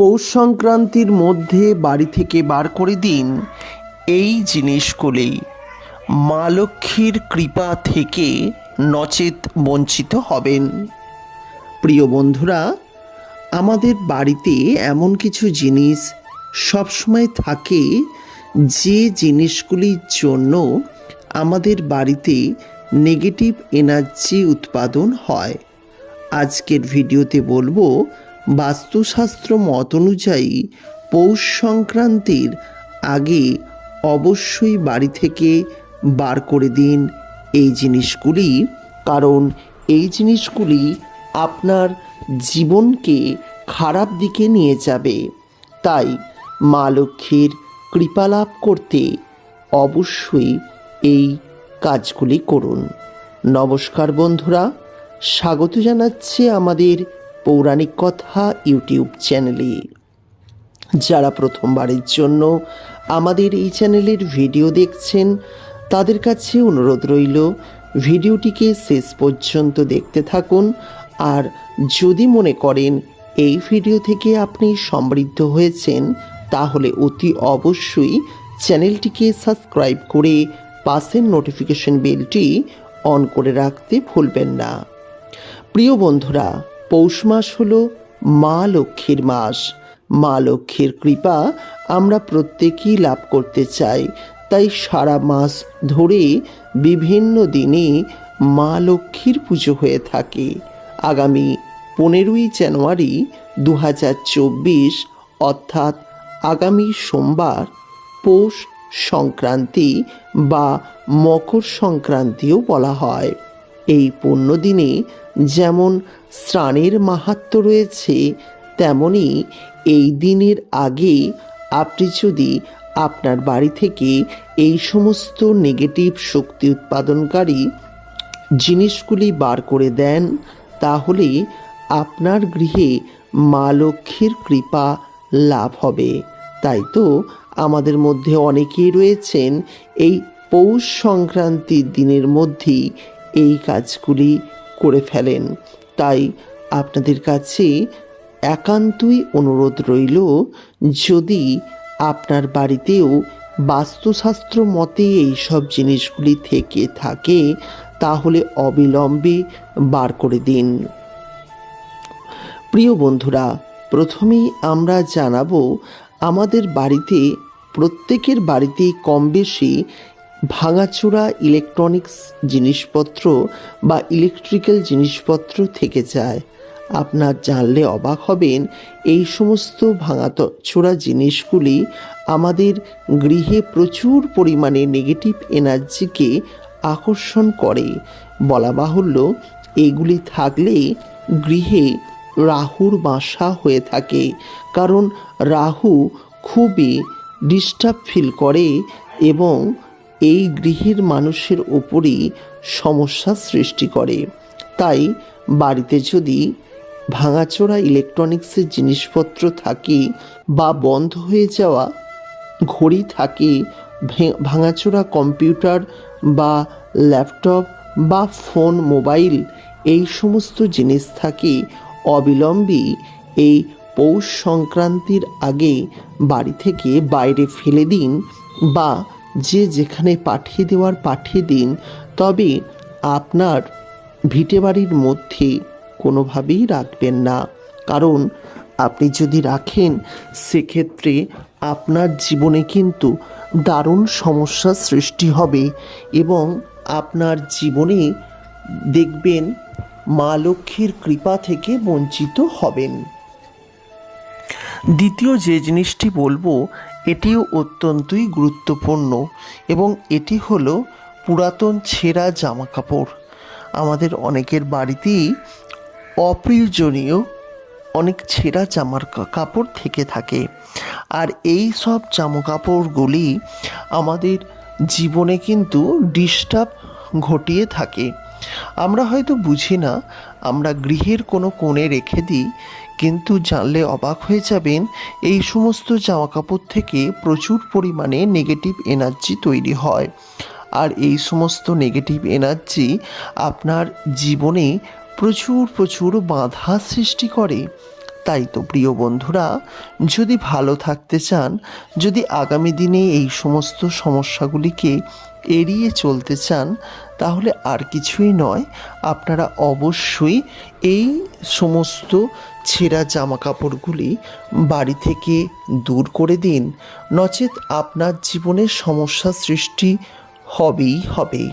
পৌষ সংক্রান্তির মধ্যে বাড়ি থেকে বার করে দিন। এই জিনিসগুলি মা লক্ষ্মীর কৃপা থেকে নচেত বঞ্চিত হবেন। প্রিয় বন্ধুরা, আমাদের বাড়িতে এমন কিছু জিনিস সবসময় থাকে যে জিনিসগুলির জন্য আমাদের বাড়িতে নেগেটিভ এনার্জি উৎপাদন হয়। আজকের ভিডিওতে বলব বাস্তুশাস্ত্র মত অনুযায়ী পৌষ সংক্রান্তির আগে অবশ্যই বাড়ি থেকে বার করে দিন এই জিনিসগুলি। কারণ এই জিনিসগুলি আপনার জীবনকে খারাপ দিকে নিয়ে যাবে। তাই মা লক্ষ্মীর কৃপা লাভ করতে অবশ্যই এই কাজগুলি করুন। নমস্কার বন্ধুরা, স্বাগত জানাচ্ছি আমাদের পৌরাণিক কথা ইউটিউব চ্যানেলে। যারা প্রথমবারের জন্য আমাদের এই চ্যানেলের ভিডিও দেখছেন, তাদের কাছে অনুরোধ রইল, ভিডিওটিকে শেষ পর্যন্ত দেখতে থাকুন, আর যদি মনে করেন এই ভিডিও থেকে আপনি সমৃদ্ধ হয়েছেন, তাহলে অতি অবশ্যই চ্যানেলটিকে সাবস্ক্রাইব করে পাশের নোটিফিকেশন বেলটি অন করে রাখতে ভুলবেন না। প্রিয় বন্ধুরা পৌষ মাস হল মা লক্ষ্মীর মাস। মা লক্ষ্মীর কৃপা আমরা প্রত্যেকেই লাভ করতে চাই। তাই সারা মাস ধরে বিভিন্ন দিনে মা লক্ষ্মীর পুজো হয়ে থাকে। আগামী পনেরোই জানুয়ারি দু হাজার চব্বিশ, অর্থাৎ আগামী সোমবার, পৌষ সংক্রান্তি বা মকর সংক্রান্তিও বলা হয়। এই পুণ্যদিনে যেমন স্নানের মাহাত্ম্য রয়েছে, তেমনি এই দিনের আগে আপনি যদি আপনার বাড়ি থেকে এই সমস্ত নেগেটিভ শক্তি উৎপাদনকারী জিনিসগুলি বার করে দেন, তাহলে আপনার গৃহে মা লক্ষ্মীর কৃপা লাভ হবে। তাই তো আমাদের মধ্যে অনেকেই রয়েছেন এই পৌষ সংক্রান্তির দিনের মধ্যেই এই কাজগুলি করে ফেলেন। তাই আপনাদের কাছে একান্তই অনুরোধ রইল, যদি আপনার বাড়িতেও বাস্তুশাস্ত্র মতে এই সব জিনিসগুলি থেকে থাকে, তাহলে অবিলম্বে বার করে দিন। প্রিয় বন্ধুরা, প্রথমেই আমরা জানাব, আমাদের বাড়িতে প্রত্যেকের বাড়িতে কম বেশি ভাঙাচোরা ইলেকট্রনিক্স জিনিসপত্র বা ইলেকট্রিক্যাল জিনিসপত্র থেকে যায়। আপনার জানলে অবাক হবেন, এই সমস্ত ভাঙাচোরা জিনিসগুলি আমাদের গৃহে প্রচুর পরিমাণে নেগেটিভ এনার্জিকে আকর্ষণ করে। বলা বাহুল্য, এগুলি থাকলে গৃহে রাহুর বাসা হয়ে থাকে, কারণ রাহু খুবই ডিস্টার্ব ফিল করে এবং এই গৃহের মানুষের ওপরই সমস্যা সৃষ্টি করে। তাই বাড়িতে যদি ভাঙাচোরা ইলেকট্রনিক্সের জিনিসপত্র থাকে বা বন্ধ হয়ে যাওয়া ঘড়ি থাকে ভাঙাচোরা কম্পিউটার বা ল্যাপটপ বা ফোন, মোবাইল, এই সমস্ত জিনিস থাকে, অবিলম্বে এই পৌষ সংক্রান্তির আগে বাড়ি থেকে বাইরে ফেলে দিন বা যে যেখানে পাঠিয়ে দেওয়ার পাঠিয়ে দিন, তবে আপনার ভিটে বাড়ির মধ্যে কোনোভাবেই রাখবেন না। কারণ আপনি যদি রাখেন, সেক্ষেত্রে আপনার জীবনে কিন্তু দারুণ সমস্যার সৃষ্টি হবে এবং আপনার জীবনে দেখবেন মা লক্ষ্মীর কৃপা থেকে বঞ্চিত হবেন। দ্বিতীয় যে জিনিসটি বলব, এটিও অত্যন্তই গুরুত্বপূর্ণ এবং এটি হলো পুরাতন ছেঁড়া জামা কাপড় আমাদের অনেকের বাড়িতেই অপ্রয়োজনীয় অনেক ছেঁড়া জামার কাপড় থেকে থাকে। আর এই সব জামা কাপড়গুলি আমাদের জীবনে কিন্তু ডিস্টার্ব ঘটিয়ে থাকে। আমরা হয়তো বুঝি না, আমরা গৃহের কোনো কোণে রেখে দিই কিন্তু জানলে অবাক হয়ে যাবেন, এই সমস্ত জামা কাপড় থেকে প্রচুর পরিমাণে নেগেটিভ এনার্জি তৈরি হয়। আর এই সমস্ত নেগেটিভ এনার্জি আপনার জীবনে প্রচুর প্রচুর বাধা সৃষ্টি করে। তাই তো প্রিয় বন্ধুরা, যদি ভালো থাকতে চান, যদি আগামী দিনে এই সমস্ত সমস্যাগুলিকে এড়িয়ে চলতে চান তাহলে আর কিছুই নয়। আপনারা অবশ্যই এই সমস্ত ছেঁড়া জামা কাপড়গুলি বাড়ি থেকে দূর করে দিন। নচেত আপনার জীবনে সমস্যা সৃষ্টি হবেই হবে।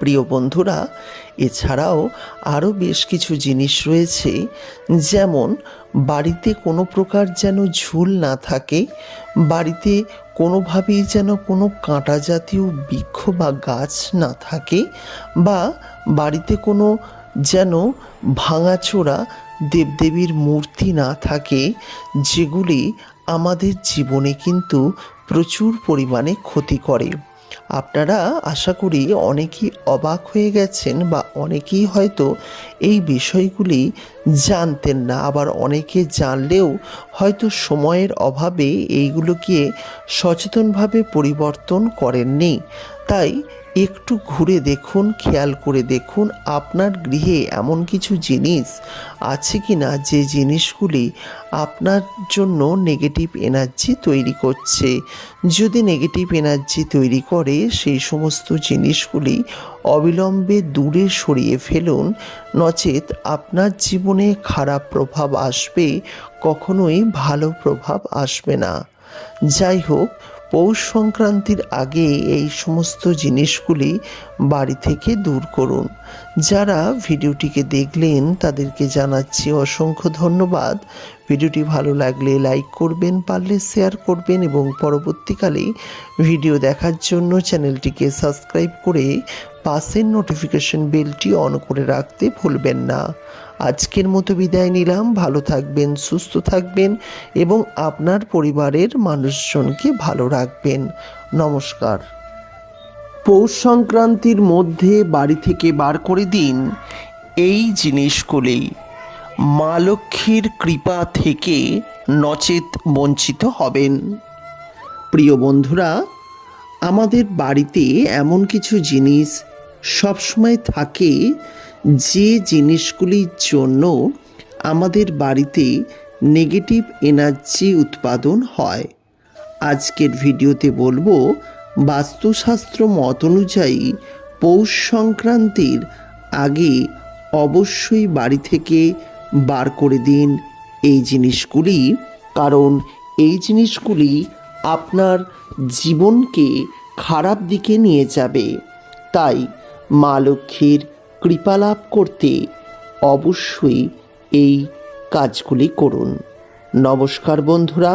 প্রিয় বন্ধুরা, এছাড়াও আরও বেশ কিছু জিনিস রয়েছে, যেমন বাড়িতে কোনো প্রকার যেন ঝুল না থাকে, বাড়িতে কোনোভাবেই যেন কোনো কাঁটা জাতীয় বৃক্ষ বা গাছ না থাকে বা বাড়িতে কোনো যেন ভাঙাচোরা দেবদেবীর মূর্তি না থাকে, যেগুলি আমাদের জীবনে কিন্তু প্রচুর পরিমাণে ক্ষতি করে। আপনারা আশা করি অনেকেই অবাক হয়ে গেছেন বা অনেকেই হয়তো এই বিষয়গুলি জানতেন না। আবার অনেকে জানলেও হয়তো সময়ের অভাবে এইগুলোকে সচেতনভাবে পরিবর্তন করেননি। তাই একটু ঘুরে দেখুন, খেয়াল করে দেখুন আপনার গৃহে এমন কিছু জিনিস আছে কি না যে জিনিসগুলি আপনার জন্য নেগেটিভ এনার্জি তৈরি করছে। যদি নেগেটিভ এনার্জি তৈরি করে, সেই সমস্ত জিনিসগুলি অবিলম্বে দূরে সরিয়ে ফেলুন। নচেত আপনার জীবনে খারাপ প্রভাব আসবে, কখনোই ভালো প্রভাব আসবে না। যাই হোক, পৌষ সংক্রান্তির আগে এই সমস্ত জিনিসগুলি বাড়ি থেকে দূর করুন। যারা ভিডিওটিকে দেখলেন, তাদেরকে জানাচ্ছি অসংখ্য ধন্যবাদ। ভিডিওটি ভালো লাগলে লাইক করবেন, পারলে শেয়ার করবেন এবং পরবর্তীকালে ভিডিও দেখার জন্য চ্যানেলটিকে সাবস্ক্রাইব করে পাশের নোটিফিকেশন বেলটি অন করে রাখতে ভুলবেন না। আজকের মতো বিদায় নিলাম। ভালো থাকবেন, সুস্থ থাকবেন এবং আপনার পরিবারের মানুষজনকে ভালো রাখবেন। নমস্কার। পৌষ সংক্রান্তির মধ্যে বাড়ি থেকে বার করে দিন এই জিনিসগুলি। মা লক্ষ্মীর কৃপা থেকে নচেত বঞ্চিত হবেন। প্রিয় বন্ধুরা, আমাদের বাড়িতে এমন কিছু জিনিস সবসময় থাকে যে জিনিসগুলির জন্য আমাদের বাড়িতে নেগেটিভ এনার্জি উৎপাদন হয়। আজকের ভিডিওতে বলব, বাস্তুশাস্ত্র মত অনুযায়ী পৌষ সংক্রান্তির আগে অবশ্যই বাড়ি থেকে বার করে দিন এই জিনিসগুলি। কারণ এই জিনিসগুলি আপনার জীবনকে খারাপ দিকে নিয়ে যাবে। তাই মা লক্ষ্মীর কৃপা লাভ করতে অবশ্যই এই কাজগুলি করুন। নমস্কার বন্ধুরা